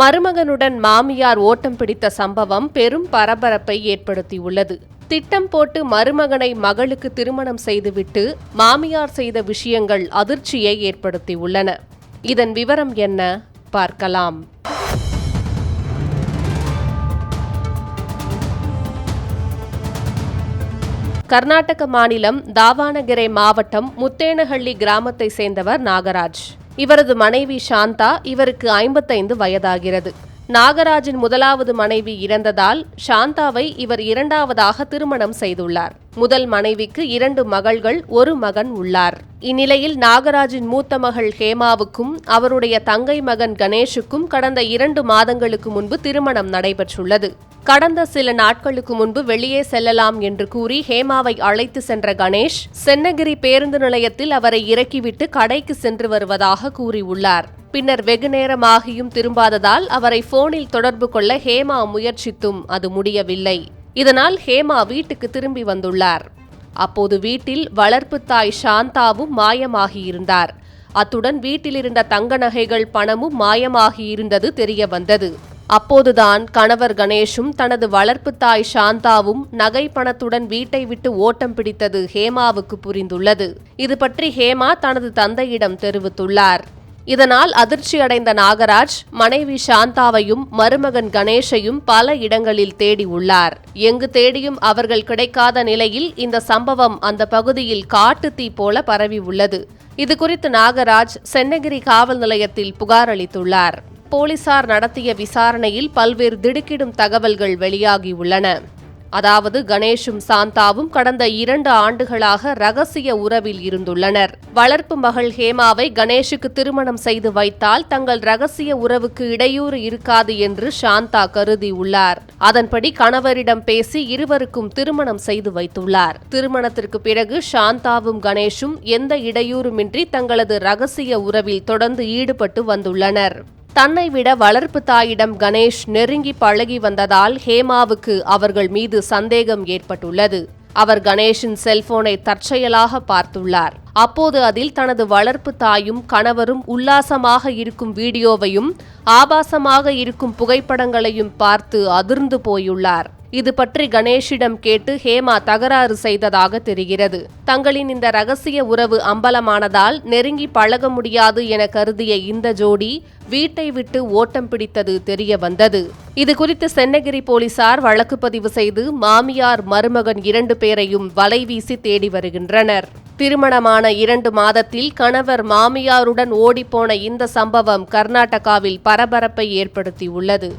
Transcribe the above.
மருமகனுடன் மாமியார் ஓட்டம் பிடித்த சம்பவம் பெரும் பரபரப்பை ஏற்படுத்தியுள்ளது. திட்டம் போட்டு மருமகனை மகளுக்கு திருமணம் செய்துவிட்டு மாமியார் செய்த விஷயங்கள் அதிர்ச்சியை ஏற்படுத்தியுள்ளன. இதன் விவரம் என்ன? பார்க்கலாம். கர்நாடக மாநிலம் தாவானகிரை மாவட்டம் முத்தேனஹள்ளி கிராமத்தை சேர்ந்தவர் நாகராஜ். இவரது மனைவி சாந்தா இவருக்கு ஐம்பத்தைந்து வயதாகிறது. நாகராஜின் முதலாவது மனைவி இறந்ததால் சாந்தாவை இவர் இரண்டாவதாக திருமணம் செய்துள்ளார். முதல் மனைவிக்கு இரண்டு மகள்கள் ஒரு மகன் உள்ளார். இந்நிலையில் நாகராஜின் மூத்த மகள் ஹேமாவுக்கும் அவருடைய தங்கை மகன் கணேஷுக்கும் கடந்த இரண்டு மாதங்களுக்கு முன்பு திருமணம் நடைபெற்றுள்ளது. கடந்த சில நாட்களுக்கு முன்பு வெளியே செல்லலாம் என்று கூறி ஹேமாவை அழைத்து சென்ற கணேஷ் சென்னகிரி பேருந்து நிலையத்தில் அவரை இறக்கிவிட்டு கடைக்கு சென்று வருவதாக கூறியுள்ளார். பின்னர் வெகு நேரமாகியும் திரும்பாததால் அவரை போனில் தொடர்பு கொள்ள ஹேமா முயற்சித்தும் அது முடியவில்லை. இதனால் ஹேமா வீட்டுக்கு திரும்பி வந்துள்ளார். அப்போது வீட்டில் வளர்ப்பு தாய் சாந்தாவும் மாயமாகியிருந்தார். அத்துடன் வீட்டிலிருந்த தங்க நகைகள் பணமும் மாயமாகியிருந்தது தெரிய வந்தது அப்போதுதான் கணவர் கணேஷும் தனது வளர்ப்பு தாய் சாந்தாவும் நகை பணத்துடன் வீட்டை விட்டு ஓட்டம் பிடித்தது ஹேமாவுக்கு புரிந்துள்ளது. இது பற்றி ஹேமா தனது தந்தையிடம் தெரிவித்துள்ளார். இதனால் அதிர்ச்சியடைந்த நாகராஜ் மனைவி சாந்தாவையும் மருமகன் கணேஷையும் பல இடங்களில் தேடி உள்ளார். எங்கு தேடியும் அவர்கள் கிடைக்காத நிலையில் இந்த சம்பவம் அந்த பகுதியில் காட்டுத்தீ போல பரவி உள்ளது. இதுகுறித்து நாகராஜ் சென்னகிரி காவல் நிலையத்தில் புகார் அளித்துள்ளார். போலீசார் நடத்திய விசாரணையில் பல்வேறு திடுக்கிடும் தகவல்கள் வெளியாகியுள்ளன அதாவது கணேஷும் சாந்தாவும் கடந்த இரண்டு ஆண்டுகளாக ரகசிய உறவில் இருந்துள்ளனர். வளர்ப்பு மகள் ஹேமாவை கணேஷுக்கு திருமணம் செய்து வைத்தால் தங்கள் ரகசிய உறவுக்கு இடையூறு இருக்காது என்று சாந்தா கருதியுள்ளார். அதன்படி கணவரிடம் பேசி இருவருக்கும் திருமணம் செய்து வைத்துள்ளார். திருமணத்திற்கு பிறகு சாந்தாவும் கணேஷும் எந்த இடையூறுமின்றி தங்களது ரகசிய உறவில் தொடர்ந்து ஈடுபட்டு வந்துள்ளனர். தன்னை விட வளர்ப்பு தாயிடம் கணேஷ் நெருங்கி பழகி வந்ததால் ஹேமாவுக்கு அவர்கள் மீது சந்தேகம் ஏற்பட்டுள்ளது. அவர் கணேஷின் செல்போனை தற்செயலாக பார்த்துள்ளார். அப்போது அதில் தனது வளர்ப்பு தாயும் கணவரும் உல்லாசமாக இருக்கும் வீடியோவையும் ஆபாசமாக இருக்கும் புகைப்படங்களையும் பார்த்து அதிர்ந்து போயுள்ளார். இது பற்றி கணேஷிடம் கேட்டு ஹேமா தகராறு செய்ததாக தெரிகிறது. தங்களின் இந்த ரகசிய உறவு அம்பலமானதால் நெருங்கி பழக முடியாது என கருதிய இந்த ஜோடி வீட்டை விட்டு ஓட்டம் பிடித்தது தெரிய வந்தது. இது குறித்து சென்னகிரி போலீசார் வழக்கு பதிவு செய்து மாமியார் மருமகன் இரண்டு பேரையும் வலைவீசி தேடி வருகின்றனர். திருமணமான இரண்டு மாதத்தில் கணவர் மாமியாருடன் ஓடிப்போன இந்த சம்பவம் கர்நாடகாவில் பரபரப்பை ஏற்படுத்தியுள்ளது.